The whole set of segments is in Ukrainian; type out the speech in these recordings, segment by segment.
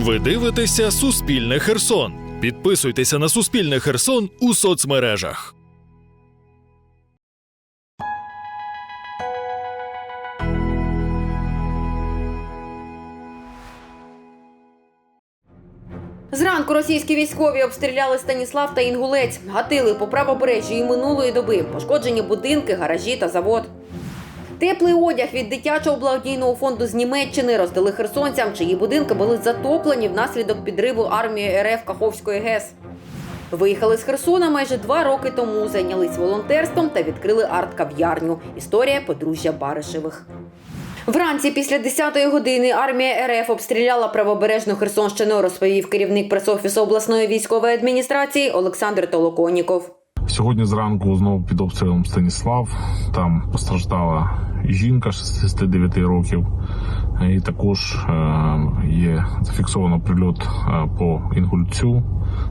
Ви дивитеся Суспільне Херсон. Підписуйтеся на Суспільне Херсон у соцмережах. Зранку російські військові обстріляли Станіслав та Інгулець, гатили по правобережжі і минулої доби, пошкоджені будинки, гаражі та завод. Теплий одяг від дитячого благодійного фонду з Німеччини роздали херсонцям, чиї будинки були затоплені внаслідок підриву армії РФ Каховської ГЕС. Виїхали з Херсона майже два роки тому, зайнялись волонтерством та відкрили арт-кав'ярню. Історія подружжя Баришевих. Вранці після 10-ї години армія РФ обстріляла правобережну Херсонщину, розповів керівник пресофісу обласної військової адміністрації Олександр Толоконіков. Сьогодні зранку знову під обстрілом Станіслав. Там постраждала жінка 69 років. І також е, є зафіксовано прильот е, по Інгульцю.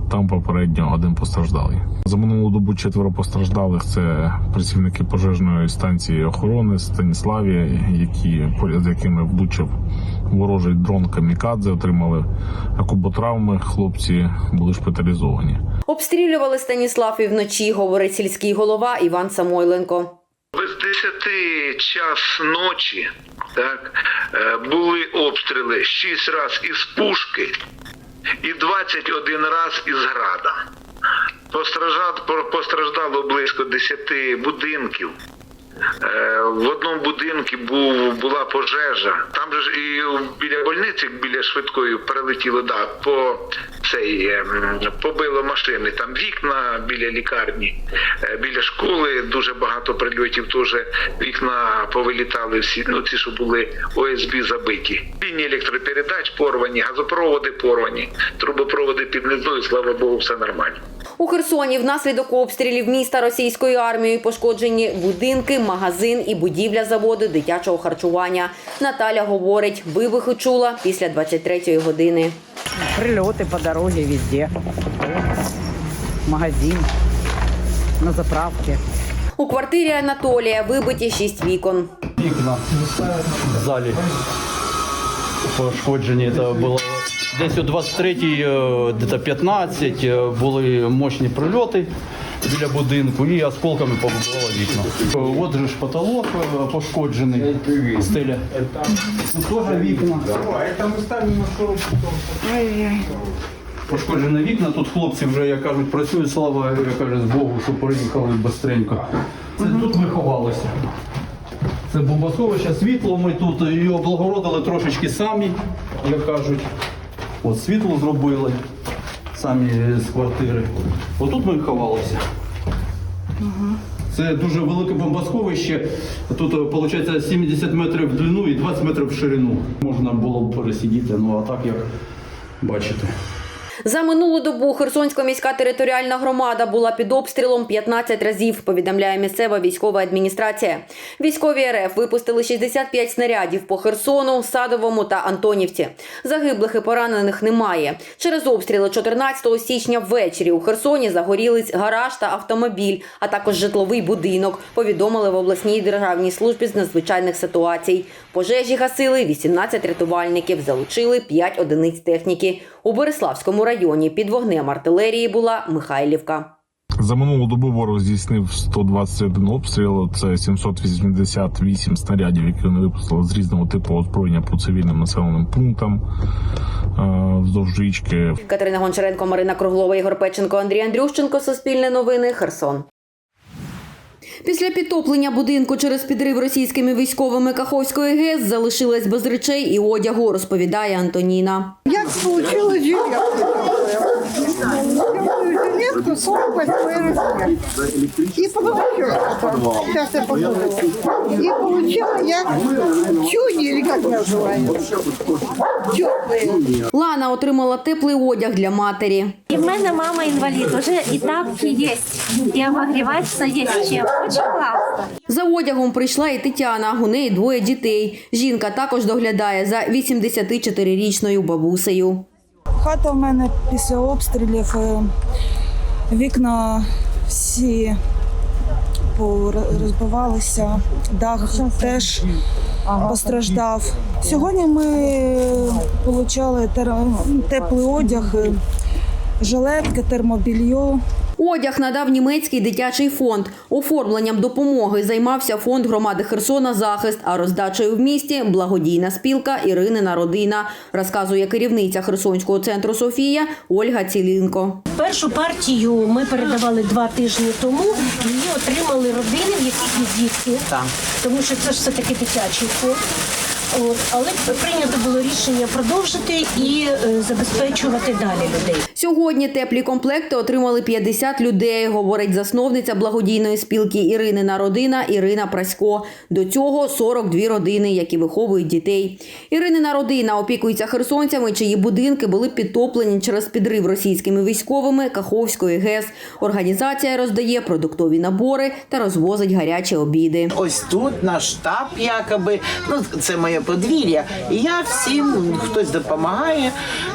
Там попередньо один постраждалий. За минулу добу четверо постраждалих це працівники пожежної станції охорони Станіславі, які з якими влучив ворожий дрон Камікадзе, отримали куботравми. Хлопці були шпиталізовані. Обстрілювали Станіслав і вночі, говорить сільський голова Іван Самойленко. Без 10 час ночі так, е, були обстріли 6 разів із пушки і 21 раз із града. Постраждало близько 10 будинків. Е, В одному будинку був, була пожежа. Там же ж і біля больниці, біля швидкої перелетіло, да, по цей ем, побило машини. Там вікна біля лікарні, е, біля школи дуже багато прильотів. Теж вікна повилітали всі. Ну ці, що були ОСБ забиті. Лінії електропередач порвані, газопроводи порвані, трубопроводи під низою. Слава Богу, все нормально. У Херсоні внаслідок обстрілів міста російською армією пошкоджені будинки, магазин і будівля заводу дитячого харчування. Наталя говорить, вибухи чула після 23-ї години. Прилеты по дороге везде. Магазин, на заправке. У квартирі Анатолія вибиті шість вікон. Вікна в залі пошкоджені. Це було десь о 23-й, е, десь 15 е, були мощні прильоти біля будинку і осколками побудувало вікна. Е, От же ж потолок пошкоджений, стеля. Тут теж вікна. Пошкоджені вікна, тут хлопці вже, як кажуть, працюють, слава як кажуть, з Богу, що приїхали быстренько. Це тут ми ховалися. Це бомбосховище, світло ми тут і облагородили трошечки самі, як кажуть. От світло зробили самі з квартири. Отут ми ховалися. Це дуже велике бомбосховище. Тут виходить 70 метрів в длину і 20 метрів в ширину. Можна було б пересидіти, ну а так як бачите. За минулу добу Херсонська міська територіальна громада була під обстрілом 15 разів, повідомляє місцева військова адміністрація. Військові РФ випустили 65 снарядів по Херсону, Садовому та Антонівці. Загиблих і поранених немає. Через обстріли 14 січня ввечері у Херсоні загорілись гараж та автомобіль, а також житловий будинок. Повідомили в обласній державній службі з надзвичайних ситуацій. Пожежі гасили 18 рятувальників, залучили 5 одиниць техніки. У Бориславському районі під вогнем артилерії була Михайлівка. За минулу добу ворог здійснив 121 обстріл. Це 788 снарядів, які вони випустили з різного типу озброєння по цивільним населеним пунктам е, вздовж річки. Катерина Гончаренко, Марина Круглова, Ігор Печенко, Андрій Андрющенко. Суспільне новини. Херсон. Після підтоплення будинку через підрив російськими військовими Каховської ГЕС залишилась без речей і одягу, розповідає Антоніна. Як вийшло? 48 размер. И получила. Сейчас я покажу. И получила я чуни, или как называется. Теплые. Лана отримала теплий одяг для матері. И в мене мама інвалід, уже і тапки є, і обогріватися є чим. Очень класно. За одягом прийшла і Тетяна. У неї двоє дітей. Жінка також доглядає за 84-річною бабусею. Хата в мене після обстрілів, е, вікна всі порозбивалися, дах теж. постраждав. Сьогодні ми отримали теплий одяг, е, жилетки, термобільйо. Одяг надав німецький дитячий фонд. Оформленням допомоги займався фонд громади Херсона Захист, а роздачею в місті благодійна спілка Іринина родина, розказує керівниця Херсонського центру Софія Ольга Цілінко. Першу партію ми передавали два тижні тому. Її отримали родини, в яких є дітки, тому що це ж все таки дитячий фонд. От, але прийнято було рішення продовжити і е, забезпечувати далі людей. Сьогодні теплі комплекти отримали 50 людей, говорить засновниця благодійної спілки Іринина родина Ірина Прасько. До цього 42 родини, які виховують дітей. Іринина родина опікується херсонцями, чиї будинки були підтоплені через підрив російськими військовими Каховської ГЕС. Організація роздає продуктові набори та розвозить гарячі обіди. Ось тут наш штаб, якоби, ну це моє подвір'я. І я всім, хтось допомагає,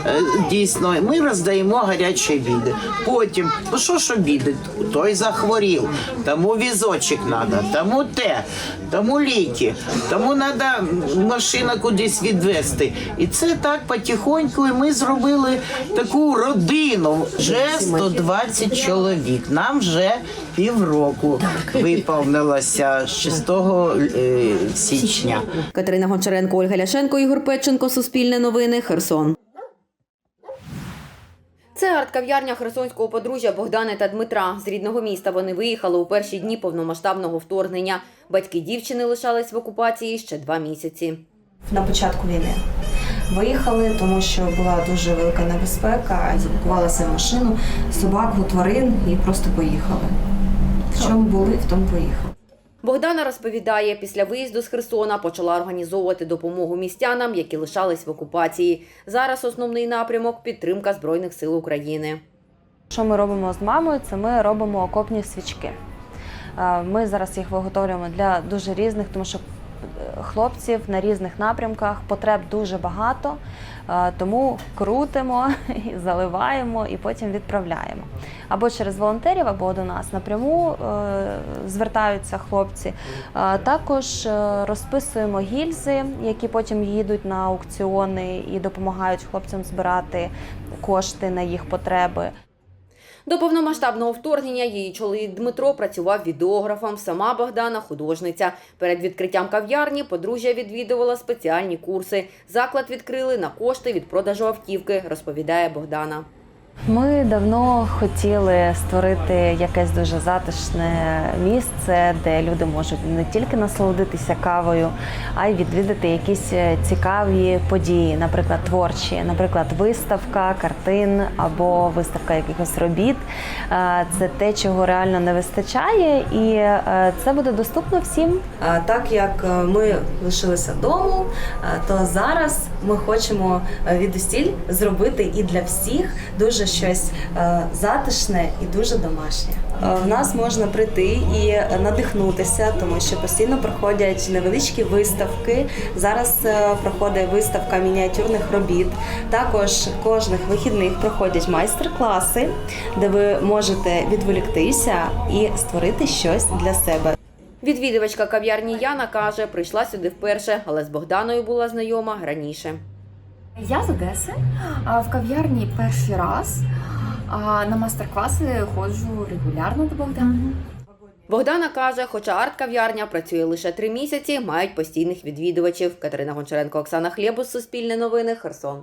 е, дійсно, ми роздаємо гарячі обіди. Потім, ну що ж обіди? Той захворів, тому візочок треба, тому те, тому ліки, тому треба машину кудись відвести. І це так потихоньку. І ми зробили таку родину. Вже 120 чоловік. Нам вже півроку виповнилося 6 е, січня. Катерина Гончаренко, Ольга Ляшенко, Ігор Петченко, Суспільне новини, Херсон. Це арт-кав'ярня херсонського подружжя Богдани та Дмитра. З рідного міста вони виїхали у перші дні повномасштабного вторгнення. Батьки дівчини лишались в окупації ще два місяці. на початку війни. Виїхали, тому що була дуже велика небезпека, запакувалися в машину, собаку, тварин і просто поїхали. В чому були, в тому поїхали. Богдана розповідає, після виїзду з Херсона почала організовувати допомогу містянам, які лишались в окупації. Зараз основний напрямок підтримка Збройних сил України. Що ми робимо з мамою? Це ми робимо окопні свічки. Е, Ми зараз їх виготовлюємо для дуже різних, тому що хлопців на різних напрямках потреб дуже багато, е, тому крутимо, і заливаємо і потім відправляємо. Або через волонтерів, або до нас напряму е, звертаються хлопці. Е, Також розписуємо гільзи, які потім їдуть на аукціони і допомагають хлопцям збирати кошти на їх потреби. До повномасштабного вторгнення її чоловік Дмитро працював відеографом, сама Богдана художниця. Перед відкриттям кав'ярні подружжя відвідувала спеціальні курси. Заклад відкрили на кошти від продажу автівки, розповідає Богдана. Ми давно хотіли створити якесь дуже затишне місце, де люди можуть не тільки насолодитися кавою, а й відвідати якісь е, цікаві події, наприклад, творчі, наприклад, виставка картин або виставка якихось робіт. Е, Це те, чого реально не вистачає, і е, це буде доступно всім. Так як ми лишилися вдома, то зараз ми хочемо відусіль зробити і для всіх дуже щось е, затишне і дуже домашнє. Е, В нас можна прийти і надихнутися, тому що постійно проходять невеличкі виставки. Зараз е, проходить виставка мініатюрних робіт. Також кожних вихідних проходять майстер-класи, де ви можете відволіктися і створити щось для себе. Відвідувачка кав'ярні Яна каже, прийшла сюди вперше, але з Богданою була знайома раніше. Я з Одеси, в кав'ярні перший раз. На мастер-класи ходжу регулярно до Богдана. Богдана каже, хоча арт-кав'ярня працює лише три місяці, мають постійних відвідувачів. Катерина Гончаренко, Оксана Хлєбус, Суспільне новини, Херсон.